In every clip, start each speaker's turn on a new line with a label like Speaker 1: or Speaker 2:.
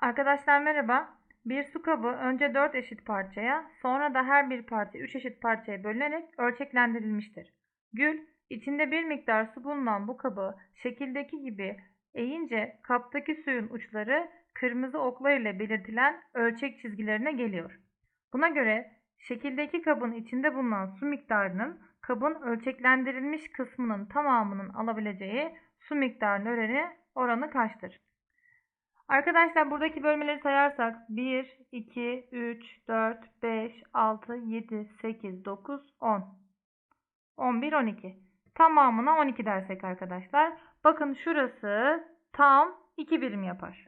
Speaker 1: Arkadaşlar merhaba. Bir su kabı önce 4 eşit parçaya, sonra da her bir parça 3 eşit parçaya bölünerek ölçeklendirilmiştir. Gül, içinde bir miktar su bulunan bu kabı şekildeki gibi eğince kaptaki suyun uçları kırmızı oklar ile belirtilen ölçek çizgilerine geliyor. Buna göre şekildeki kabın içinde bulunan su miktarının kabın ölçeklendirilmiş kısmının tamamının alabileceği su miktarının oranı kaçtır? Arkadaşlar buradaki bölmeleri sayarsak 1, 2, 3, 4, 5, 6, 7, 8, 9, 10, 11, 12. Tamamına 12 dersek arkadaşlar. Bakın şurası tam 2 birim yapar.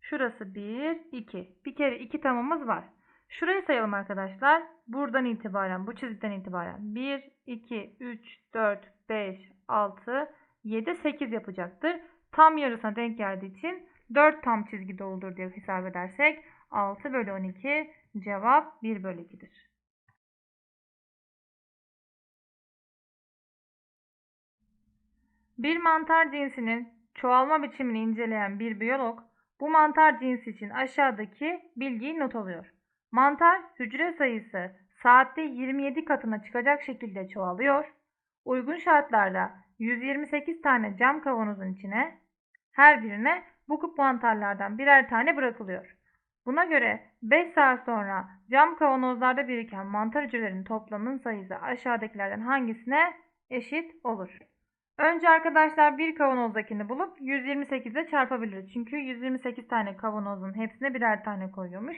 Speaker 1: Şurası 1, 2. Bir kere 2 tamımız var. Şurayı sayalım arkadaşlar. Buradan itibaren, bu çizgiden itibaren 1, 2, 3, 4, 5, 6, 7, 8 yapacaktır. Tam yarısına denk geldiği için 4 tam çizgi olur diye hesap edersek 6 bölü 12 cevap 1 bölü 2'dir. Bir mantar cinsinin çoğalma biçimini inceleyen bir biyolog bu mantar cinsi için aşağıdaki bilgiyi not alıyor. Mantar hücre sayısı saatte 27 katına çıkacak şekilde çoğalıyor. Uygun şartlarda 128 tane cam kavanozun içine her birine bu mantarlardan birer tane bırakılıyor. Buna göre 5 saat sonra cam kavanozlarda biriken mantar hücrelerinin toplamının sayısı aşağıdakilerden hangisine eşit olur? Önce arkadaşlar bir kavanozdakini bulup 128 ile çarpabiliriz. Çünkü 128 tane kavanozun hepsine birer tane koyuyormuş.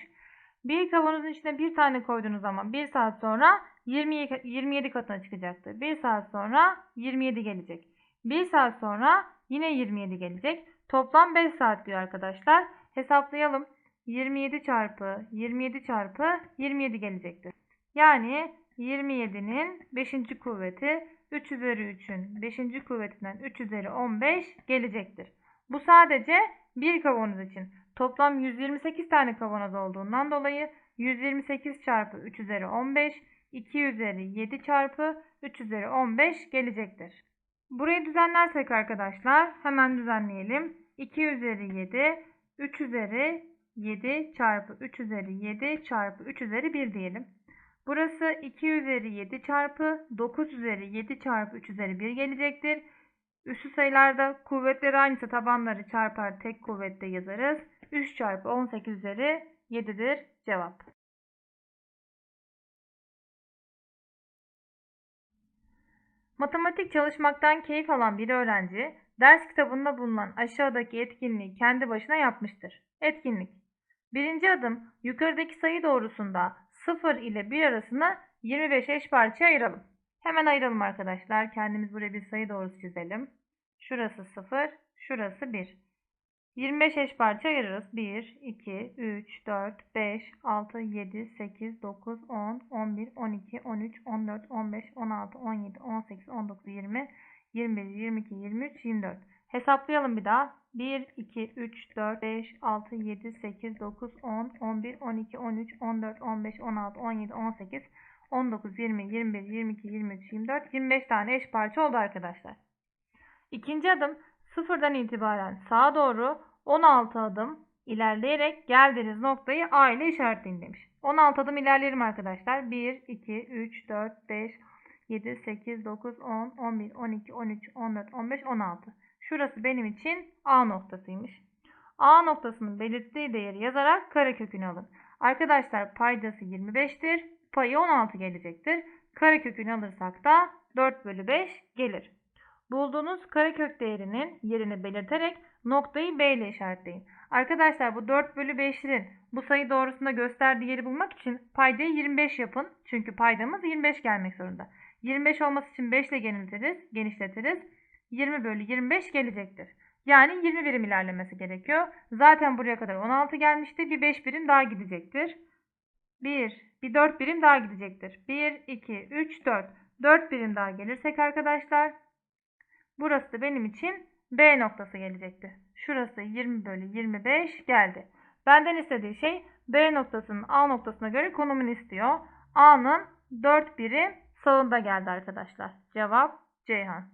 Speaker 1: Bir kavanozun içine bir tane koyduğunuz zaman 1 saat sonra 27 katına çıkacaktır. 1 saat sonra 27 gelecek. 1 saat sonra yine 27 gelecek. Toplam 5 saat diyor arkadaşlar. Hesaplayalım. 27 çarpı 27 çarpı 27 gelecektir. Yani 27'nin 5. kuvveti 3 üzeri 3'ün 5. kuvvetinden 3 üzeri 15 gelecektir. Bu sadece bir kavanoz için. Toplam 128 tane kavanoz olduğundan dolayı 128 çarpı 3 üzeri 15, 2 üzeri 7 çarpı 3 üzeri 15 gelecektir. Burayı düzenlersek arkadaşlar hemen düzenleyelim. 2 üzeri 7, 3 üzeri 7 çarpı 3 üzeri 7 çarpı 3 üzeri 1 diyelim. Burası 2 üzeri 7 çarpı 9 üzeri 7 çarpı 3 üzeri 1 gelecektir. Üstü sayılarda kuvvetleri aynısı tabanları çarpar tek kuvvette yazarız. 3 çarpı 18 üzeri 7'dir cevap. Matematik çalışmaktan keyif alan bir öğrenci ders kitabında bulunan aşağıdaki etkinliği kendi başına yapmıştır. Etkinlik Birinci adım yukarıdaki sayı doğrusunda 0 ile 1 arasında 25 eş parçaya ayıralım. Hemen ayıralım arkadaşlar. Kendimiz buraya bir sayı doğrusu çizelim. Şurası 0, şurası 1. 25 eş parça ayırırız. 1, 2, 3, 4, 5, 6, 7, 8, 9, 10, 11, 12, 13, 14, 15, 16, 17, 18, 19, 20, 21, 22, 23, 24. Hesaplayalım bir daha. 1, 2, 3, 4, 5, 6, 7, 8, 9, 10, 11, 12, 13, 14, 15, 16, 17, 18, 19, 20, 21, 22, 23, 24, 25 tane eş parça oldu arkadaşlar. İkinci adım sıfırdan itibaren sağa doğru 16 adım ilerleyerek geldiğiniz noktayı A ile işaretleyin demiş. 16 adım ilerleyelim arkadaşlar. 1, 2, 3, 4, 5, 7, 8, 9, 10, 11, 12, 13, 14, 15, 16. Şurası benim için A noktasıymış. A noktasının belirttiği değeri yazarak karekökünü alın. Arkadaşlar paydası 25'tir. Payı 16 gelecektir. Karekökünü alırsak da 4 bölü 5 gelir. Bulduğunuz karekök değerinin yerini belirterek noktayı B ile işaretleyin. Arkadaşlar bu 4 bölü 5'in bu sayı doğrusunda gösterdiği yeri bulmak için paydayı 25 yapın. Çünkü paydamız 25 gelmek zorunda. 25 olması için 5 ile genişletiriz. genişletiriz. 20 bölü 25 gelecektir. Yani 20 birim ilerlemesi gerekiyor. Zaten buraya kadar 16 gelmişti. Bir 5 birim daha gidecektir. 1, bir 4 birim daha gidecektir. 1, 2, 3, 4. 4 birim daha gelirsek arkadaşlar. Burası da benim için B noktası gelecekti. Şurası 20 bölü 25 geldi. Benden istediği şey B noktasının A noktasına göre konumunu istiyor. A'nın 4 birim Sağında geldi arkadaşlar. Cevap Ceyhan.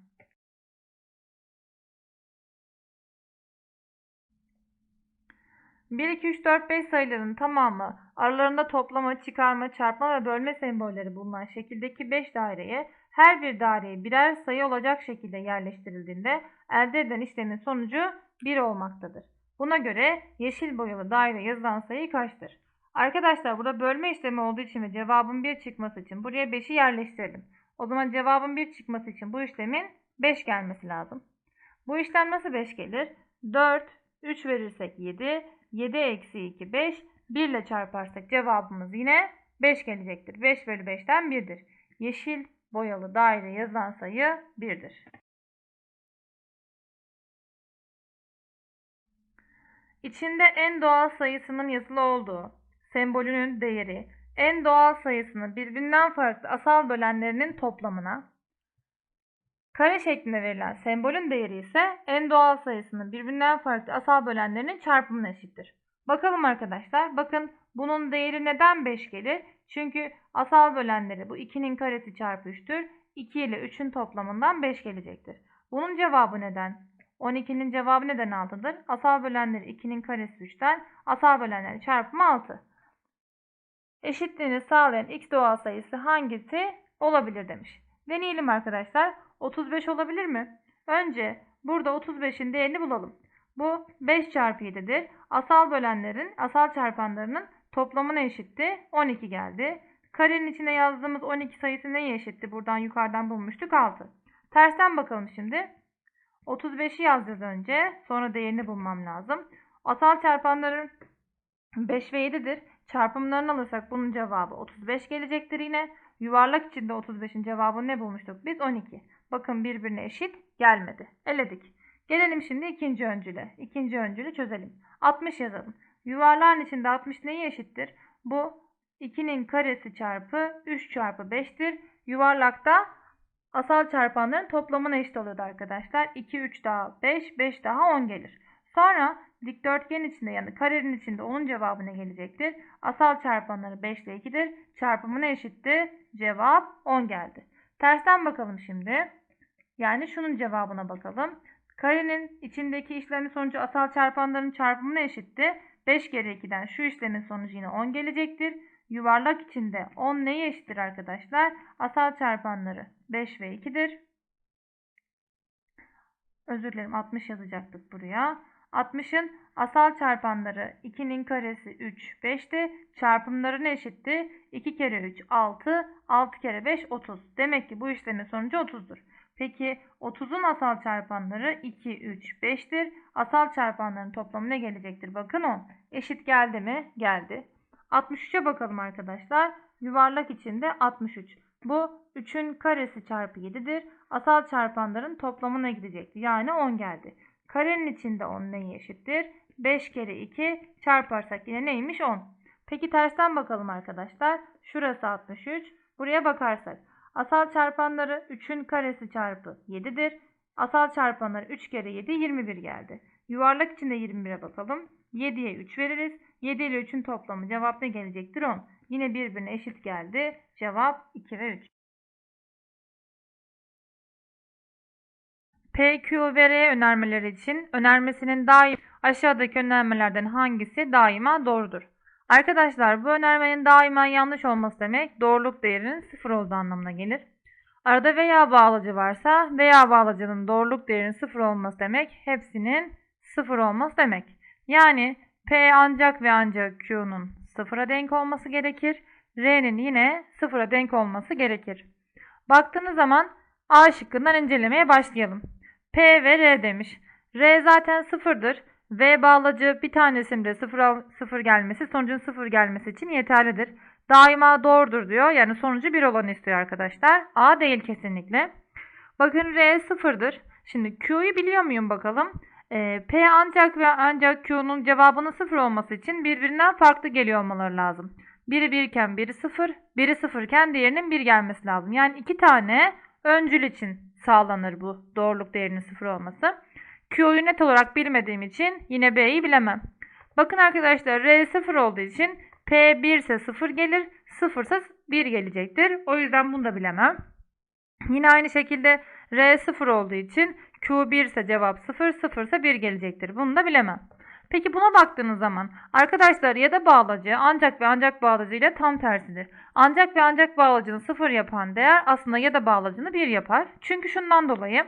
Speaker 1: Bir, iki, üç, dört, beş sayılarının tamamı aralarında toplama, çıkarma, çarpma ve bölme sembolleri bulunan şekildeki beş daireye her bir daireye birer sayı olacak şekilde yerleştirildiğinde elde eden işlemin sonucu 1 olmaktadır. Buna göre yeşil boyalı daire yazılan sayı kaçtır? Arkadaşlar burada bölme işlemi olduğu için ve cevabın 1 çıkması için buraya 5'i yerleştirelim. O zaman cevabın 1 çıkması için bu işlemin 5 gelmesi lazım. Bu işlem nasıl 5 gelir? 4, 3 verirsek 7, 7 eksi 2 5, 1 ile çarparsak cevabımız yine 5 gelecektir. 5 bölü 5'ten 1'dir. Yeşil boyalı daire yazan sayı 1'dir. İçinde en doğal sayısının yazılı olduğu sembolünün değeri en doğal sayısının birbirinden farklı asal bölenlerinin toplamına, kare şeklinde verilen sembolün değeri ise en doğal sayısının birbirinden farklı asal bölenlerinin çarpımına eşittir. Bakalım arkadaşlar. Bakın bunun değeri neden 5 gelir? Çünkü asal bölenleri bu 2'nin karesi çarpı 3'tür. 2 ile 3'ün toplamından 5 gelecektir. Bunun cevabı neden? 12'nin cevabı neden 6'dır? Asal bölenleri 2'nin karesi 3'ten, asal bölenleri çarpımı 6 eşitliğini sağlayan x doğal sayısı hangisi olabilir demiş. Deneyelim arkadaşlar. 35 olabilir mi? Önce burada 35'in değerini bulalım. Bu 5 çarpı 7'dir. Asal bölenlerin, asal çarpanlarının toplamına eşitti. 12 geldi. Karenin içine yazdığımız 12 sayısı neye eşitti? Buradan yukarıdan bulmuştuk 6. Tersten bakalım şimdi. 35'i yazacağız önce. Sonra değerini bulmam lazım. Asal çarpanların 5 ve 7'dir. Çarpımlarını alırsak bunun cevabı 35 gelecektir yine. Yuvarlak içinde 35'in cevabı ne bulmuştuk? Biz 12. Bakın birbirine eşit gelmedi. Eledik. Gelelim şimdi ikinci öncüle. İkinci öncülü çözelim. 60 yazalım. Yuvarlağın içinde 60 neye eşittir? Bu 2'nin karesi çarpı 3 çarpı 5'tir. Yuvarlakta asal çarpanların toplamına eşit oluyordu arkadaşlar. 2, 3 daha 5, 5 daha 10 gelir. Sonra dikdörtgen içinde yani karenin içinde onun cevabı ne gelecektir? Asal çarpanları 5 ile 2'dir. Çarpımı ne eşitti? Cevap 10 geldi. Tersten bakalım şimdi. Yani şunun cevabına bakalım. Karenin içindeki işlemin sonucu asal çarpanların çarpımı ne eşitti. 5 kere 2'den şu işlemin sonucu yine 10 gelecektir. Yuvarlak içinde 10 neye eşittir arkadaşlar? Asal çarpanları 5 ve 2'dir. Özür dilerim 60 yazacaktık buraya. 60'ın asal çarpanları 2'nin karesi 3, 5'ti. ne eşitti. 2 kere 3, 6. 6 kere 5, 30. Demek ki bu işlemin sonucu 30'dur. Peki 30'un asal çarpanları 2, 3, 5'tir. Asal çarpanların toplamı ne gelecektir? Bakın 10. Eşit geldi mi? Geldi. 63'e bakalım arkadaşlar. Yuvarlak içinde 63. Bu 3'ün karesi çarpı 7'dir. Asal çarpanların toplamına gidecekti. Yani 10 geldi. Karenin içinde 10 neye eşittir? 5 kere 2 çarparsak yine neymiş 10. Peki tersten bakalım arkadaşlar. Şurası 63. Buraya bakarsak asal çarpanları 3'ün karesi çarpı 7'dir. Asal çarpanları 3 kere 7 21 geldi. Yuvarlak içinde 21'e bakalım. 7'ye 3 veririz. 7 ile 3'ün toplamı cevap ne gelecektir 10. Yine birbirine eşit geldi. Cevap 2 ve 3. P, Q önermeler için önermesinin daim aşağıdaki önermelerden hangisi daima doğrudur? Arkadaşlar bu önermenin daima yanlış olması demek doğruluk değerinin sıfır olduğu anlamına gelir. Arada veya bağlacı varsa veya bağlacının doğruluk değerinin sıfır olması demek hepsinin sıfır olması demek. Yani P ancak ve ancak Q'nun sıfıra denk olması gerekir. R'nin yine sıfıra denk olması gerekir. Baktığınız zaman A şıkkından incelemeye başlayalım. P ve R demiş. R zaten sıfırdır. V bağlacı bir tanesinde sıfır, sıfır gelmesi sonucun sıfır gelmesi için yeterlidir. Daima doğrudur diyor. Yani sonucu bir olanı istiyor arkadaşlar. A değil kesinlikle. Bakın R sıfırdır. Şimdi Q'yu biliyor muyum bakalım. E, P ancak ve ancak Q'nun cevabının sıfır olması için birbirinden farklı geliyor olmaları lazım. Biri birken biri sıfır, biri sıfırken diğerinin bir gelmesi lazım. Yani iki tane öncül için sağlanır bu doğruluk değerinin sıfır olması. Q'yu net olarak bilmediğim için yine B'yi bilemem. Bakın arkadaşlar R sıfır olduğu için P 1 ise sıfır gelir. 0 ise 1 gelecektir. O yüzden bunu da bilemem. Yine aynı şekilde R sıfır olduğu için Q 1 ise cevap sıfır, 0 ise 1 gelecektir. Bunu da bilemem. Peki buna baktığınız zaman arkadaşlar ya da bağlacı ancak ve ancak bağlacı ile tam tersidir. Ancak ve ancak bağlacını sıfır yapan değer aslında ya da bağlacını bir yapar. Çünkü şundan dolayı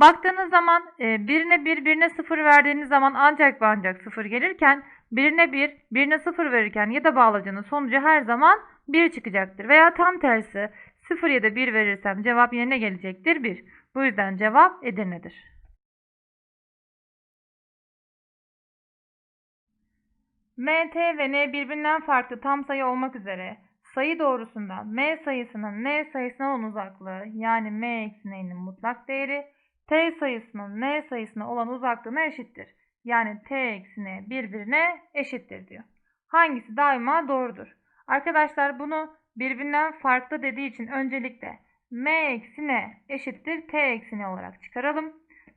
Speaker 1: baktığınız zaman e, birine bir birine sıfır verdiğiniz zaman ancak ve ancak sıfır gelirken birine bir birine sıfır verirken ya da bağlacının sonucu her zaman bir çıkacaktır. Veya tam tersi sıfır ya da bir verirsem cevap yerine gelecektir bir. Bu yüzden cevap Edirne'dir. M, T ve N birbirinden farklı tam sayı olmak üzere sayı doğrusunda M sayısının N sayısına olan uzaklığı yani M eksi N'nin mutlak değeri T sayısının N sayısına olan uzaklığına eşittir. Yani T eksi N birbirine eşittir diyor. Hangisi daima doğrudur? Arkadaşlar bunu birbirinden farklı dediği için öncelikle M eksi N eşittir T eksi N olarak çıkaralım.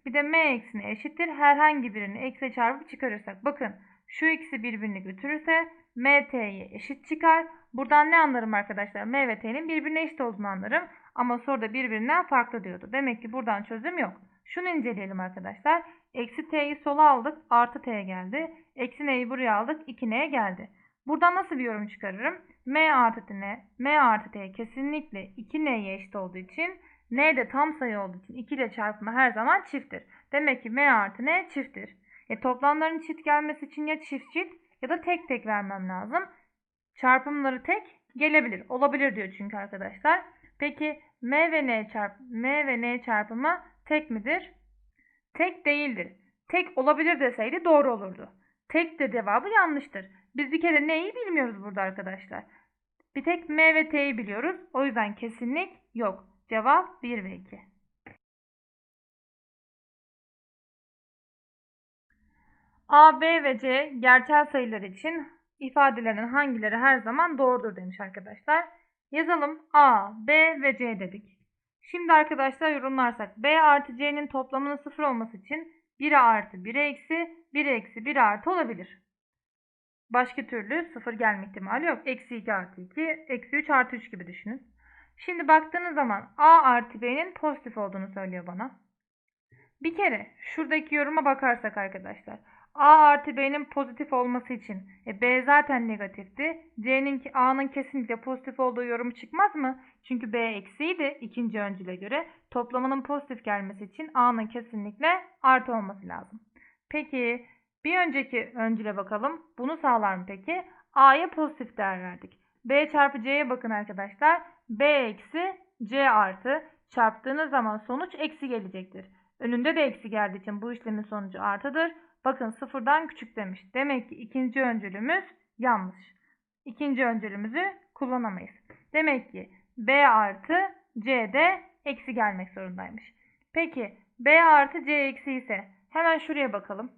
Speaker 1: Bir de M eksi N eşittir herhangi birini eksi çarpıp çıkarırsak. Bakın şu ikisi birbirini götürürse m eşit çıkar. Buradan ne anlarım arkadaşlar? M ve T'nin birbirine eşit olduğunu anlarım. Ama soruda birbirinden farklı diyordu. Demek ki buradan çözüm yok. Şunu inceleyelim arkadaşlar. Eksi T'yi sola aldık. Artı T'ye geldi. Eksi N'yi buraya aldık. 2 N'ye geldi. Buradan nasıl bir yorum çıkarırım? M artı N, M artı T kesinlikle 2 N'ye eşit olduğu için N de tam sayı olduğu için 2 ile çarpma her zaman çifttir. Demek ki M artı N çifttir. E, toplamların çift gelmesi için ya çift çift ya da tek tek vermem lazım. Çarpımları tek gelebilir. Olabilir diyor çünkü arkadaşlar. Peki M ve N çarp M ve N çarpımı tek midir? Tek değildir. Tek olabilir deseydi doğru olurdu. Tek de cevabı yanlıştır. Biz bir kere neyi bilmiyoruz burada arkadaşlar. Bir tek M ve T'yi biliyoruz. O yüzden kesinlik yok. Cevap 1 ve 2. A, B ve C gerçel sayılar için ifadelerin hangileri her zaman doğrudur demiş arkadaşlar. Yazalım A, B ve C dedik. Şimdi arkadaşlar yorumlarsak B artı C'nin toplamının sıfır olması için 1 artı 1 eksi 1 eksi 1 artı olabilir. Başka türlü sıfır gelme ihtimali yok. Eksi 2 artı 2, eksi 3 artı 3 gibi düşünün. Şimdi baktığınız zaman A artı B'nin pozitif olduğunu söylüyor bana. Bir kere şuradaki yoruma bakarsak arkadaşlar. A artı B'nin pozitif olması için. E, B zaten negatifti. C'nin A'nın kesinlikle pozitif olduğu yorumu çıkmaz mı? Çünkü B eksiydi ikinci öncüle göre. Toplamanın pozitif gelmesi için A'nın kesinlikle artı olması lazım. Peki bir önceki öncüle bakalım. Bunu sağlar mı peki? A'ya pozitif değer verdik. B çarpı C'ye bakın arkadaşlar. B eksi C artı çarptığınız zaman sonuç eksi gelecektir. Önünde de eksi geldiği için bu işlemin sonucu artıdır. Bakın sıfırdan küçük demiş. Demek ki ikinci öncülümüz yanlış. İkinci öncülümüzü kullanamayız. Demek ki B artı C'de eksi gelmek zorundaymış. Peki B artı C eksi ise hemen şuraya bakalım.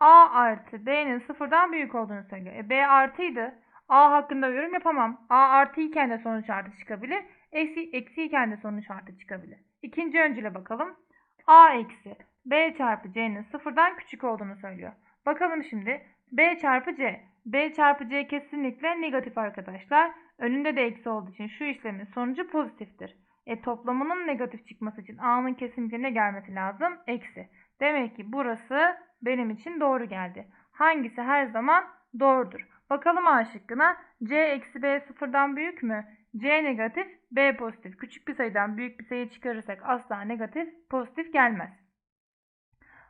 Speaker 1: A artı B'nin sıfırdan büyük olduğunu söylüyor. E, B artıydı. A hakkında yorum yapamam. A artı iken de sonuç artı çıkabilir. Eksi, eksi iken de sonuç artı çıkabilir. İkinci öncüle bakalım. A eksi. B çarpı C'nin sıfırdan küçük olduğunu söylüyor. Bakalım şimdi. B çarpı C. B çarpı C kesinlikle negatif arkadaşlar. Önünde de eksi olduğu için şu işlemin sonucu pozitiftir. E toplamının negatif çıkması için A'nın kesinlikle ne gelmesi lazım? Eksi. Demek ki burası benim için doğru geldi. Hangisi her zaman doğrudur. Bakalım A şıkkına. C eksi B sıfırdan büyük mü? C negatif, B pozitif. Küçük bir sayıdan büyük bir sayı çıkarırsak asla negatif, pozitif gelmez.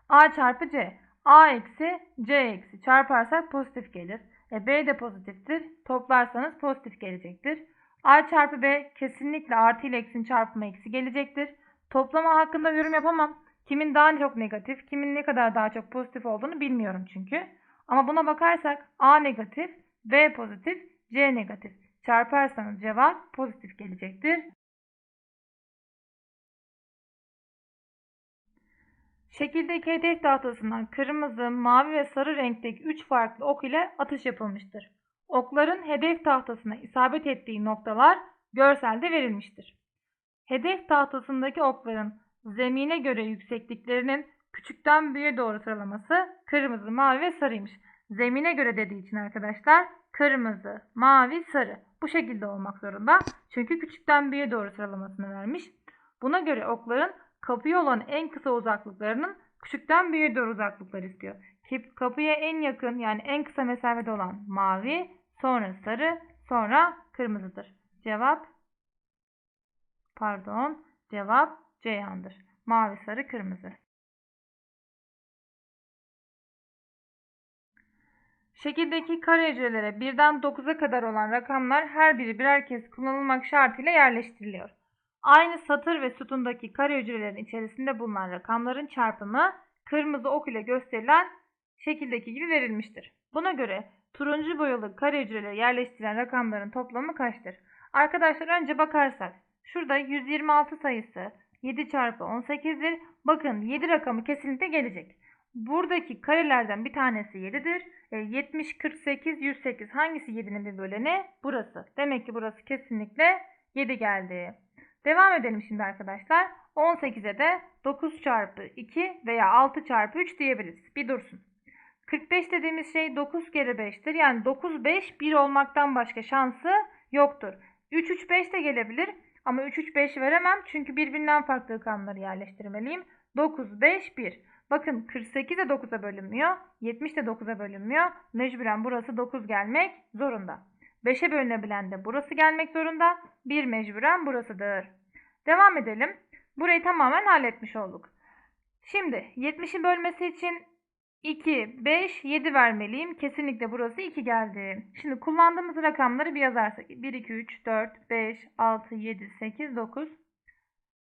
Speaker 1: A çarpı C. A eksi C eksi çarparsak pozitif gelir. E, B de pozitiftir. Toplarsanız pozitif gelecektir. A çarpı B kesinlikle artı ile eksin çarpımı eksi gelecektir. Toplama hakkında yorum yapamam. Kimin daha çok negatif, kimin ne kadar daha çok pozitif olduğunu bilmiyorum çünkü. Ama buna bakarsak A negatif, B pozitif, C negatif. Çarparsanız cevap pozitif gelecektir. Şekildeki hedef tahtasından kırmızı, mavi ve sarı renkteki 3 farklı ok ile atış yapılmıştır. Okların hedef tahtasına isabet ettiği noktalar görselde verilmiştir. Hedef tahtasındaki okların zemine göre yüksekliklerinin küçükten büyüğe doğru sıralaması kırmızı, mavi ve sarıymış. Zemine göre dediği için arkadaşlar kırmızı, mavi, sarı bu şekilde olmak zorunda. Çünkü küçükten büyüğe doğru sıralamasını vermiş. Buna göre okların kapıya olan en kısa uzaklıklarının küçükten büyüğe doğru uzaklıklar istiyor. Kapıya en yakın yani en kısa mesafede olan mavi, sonra sarı, sonra kırmızıdır. Cevap pardon cevap Ceyhan'dır. Mavi, sarı, kırmızı. Şekildeki kare hücrelere birden 9'a kadar olan rakamlar her biri birer kez kullanılmak şartıyla yerleştiriliyor. Aynı satır ve sütundaki kare hücrelerin içerisinde bulunan rakamların çarpımı kırmızı ok ile gösterilen şekildeki gibi verilmiştir. Buna göre turuncu boyalı kare hücrelere yerleştirilen rakamların toplamı kaçtır? Arkadaşlar önce bakarsak şurada 126 sayısı 7 çarpı 18'dir. Bakın 7 rakamı kesinlikle gelecek. Buradaki karelerden bir tanesi 7'dir. E, 70, 48, 108 hangisi 7'nin bir böleni? Burası. Demek ki burası kesinlikle 7 geldi. Devam edelim şimdi arkadaşlar. 18'e de 9 çarpı 2 veya 6 çarpı 3 diyebiliriz. Bir dursun. 45 dediğimiz şey 9 kere 5'tir. Yani 9 5 1 olmaktan başka şansı yoktur. 3 3 5 de gelebilir ama 3 3 5 veremem çünkü birbirinden farklı rakamları yerleştirmeliyim. 9 5 1. Bakın 48 de 9'a bölünmüyor. 70 de 9'a bölünmüyor. Mecburen burası 9 gelmek zorunda. 5'e bölünebilen de burası gelmek zorunda. Bir mecburen burasıdır. Devam edelim. Burayı tamamen halletmiş olduk. Şimdi 70'i bölmesi için 2, 5, 7 vermeliyim. Kesinlikle burası 2 geldi. Şimdi kullandığımız rakamları bir yazarsak. 1, 2, 3, 4, 5, 6, 7, 8, 9.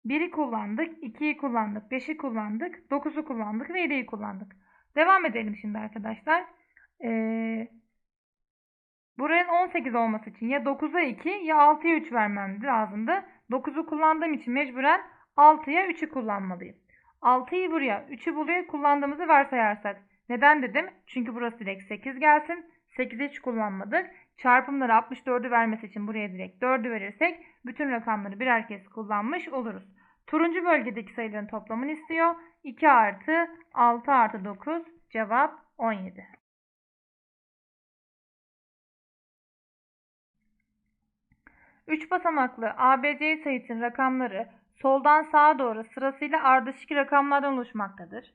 Speaker 1: 1'i kullandık, 2'yi kullandık, 5'i kullandık, 9'u kullandık ve 7'yi kullandık. Devam edelim şimdi arkadaşlar. Ee, Buranın 18 olması için ya 9'a 2 ya 6'ya 3 vermem lazımdı. 9'u kullandığım için mecburen 6'ya 3'ü kullanmalıyım. 6'yı buraya 3'ü buraya kullandığımızı varsayarsak. Neden dedim? Çünkü burası direkt 8 gelsin. 8'i hiç kullanmadık. Çarpımları 64'ü vermesi için buraya direkt 4'ü verirsek bütün rakamları birer kez kullanmış oluruz. Turuncu bölgedeki sayıların toplamını istiyor. 2 artı 6 artı 9 cevap 17. 3 basamaklı ABC sayısının rakamları soldan sağa doğru sırasıyla ardışık rakamlardan oluşmaktadır.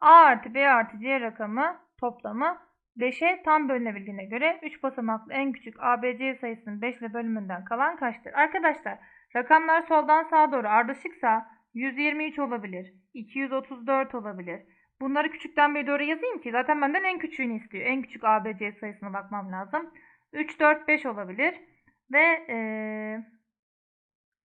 Speaker 1: A artı B artı C rakamı toplamı 5'e tam bölünebildiğine göre 3 basamaklı en küçük ABC sayısının 5 ile bölümünden kalan kaçtır? Arkadaşlar rakamlar soldan sağa doğru ardışıksa 123 olabilir, 234 olabilir. Bunları küçükten beri doğru yazayım ki zaten benden en küçüğünü istiyor. En küçük ABC sayısına bakmam lazım. 3, 4, 5 olabilir. Ve e,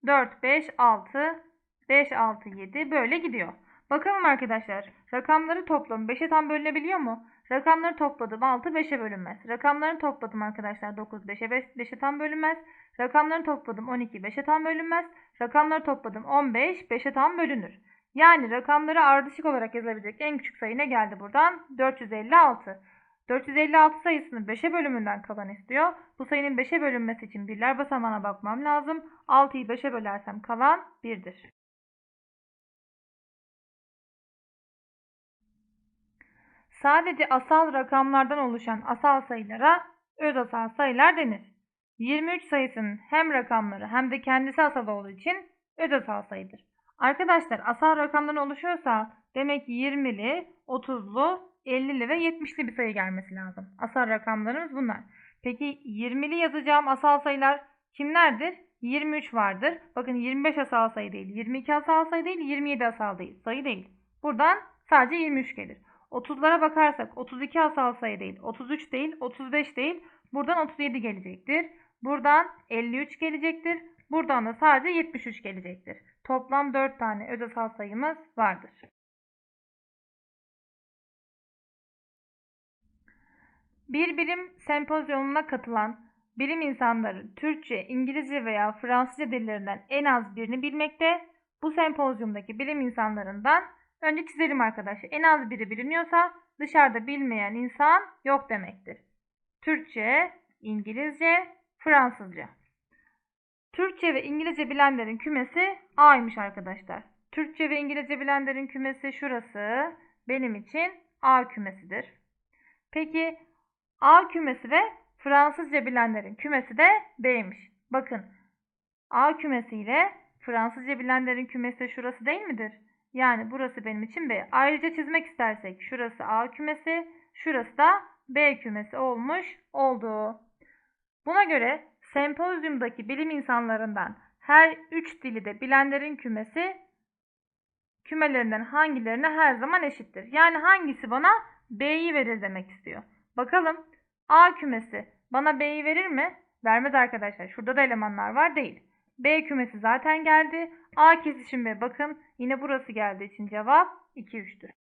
Speaker 1: 4, 5, 6, 5, 6, 7 böyle gidiyor. Bakalım arkadaşlar rakamları topladım. 5'e tam bölünebiliyor mu? Rakamları topladım 6 5'e bölünmez. Rakamları topladım arkadaşlar 9 5'e 5, 5'e tam bölünmez. Rakamları topladım 12 5'e tam bölünmez. Rakamları topladım 15 5'e tam bölünür. Yani rakamları ardışık olarak yazabilecek en küçük sayı ne geldi buradan? 456. 456 sayısını 5'e bölümünden kalan istiyor. Bu sayının 5'e bölünmesi için birler basamağına bakmam lazım. 6'yı 5'e bölersem kalan 1'dir. Sadece asal rakamlardan oluşan asal sayılara öz asal sayılar denir. 23 sayısının hem rakamları hem de kendisi asal olduğu için öz asal sayıdır. Arkadaşlar asal rakamdan oluşuyorsa demek ki 20'li, 30'lu 50'li ve 70'li bir sayı gelmesi lazım. Asal rakamlarımız bunlar. Peki 20'li yazacağım asal sayılar kimlerdir? 23 vardır. Bakın 25 asal sayı değil, 22 asal sayı değil, 27 asal değil, sayı değil. Buradan sadece 23 gelir. 30'lara bakarsak 32 asal sayı değil, 33 değil, 35 değil. Buradan 37 gelecektir. Buradan 53 gelecektir. Buradan da sadece 73 gelecektir. Toplam 4 tane öz asal sayımız vardır. Bir bilim sempozyumuna katılan bilim insanları Türkçe, İngilizce veya Fransızca dillerinden en az birini bilmekte. Bu sempozyumdaki bilim insanlarından önce çizelim arkadaşlar. En az biri biliniyorsa dışarıda bilmeyen insan yok demektir. Türkçe, İngilizce, Fransızca. Türkçe ve İngilizce bilenlerin kümesi A'ymış arkadaşlar. Türkçe ve İngilizce bilenlerin kümesi şurası. Benim için A kümesidir. Peki A kümesi ve Fransızca bilenlerin kümesi de B'ymiş. Bakın A kümesi ile Fransızca bilenlerin kümesi şurası değil midir? Yani burası benim için B. Ayrıca çizmek istersek şurası A kümesi, şurası da B kümesi olmuş oldu. Buna göre sempozyumdaki bilim insanlarından her üç dili de bilenlerin kümesi kümelerinden hangilerine her zaman eşittir. Yani hangisi bana B'yi verir demek istiyor. Bakalım A kümesi bana B'yi verir mi? Vermez arkadaşlar. Şurada da elemanlar var değil. B kümesi zaten geldi. A kesişim ve bakın yine burası geldiği için cevap 2 3'tür.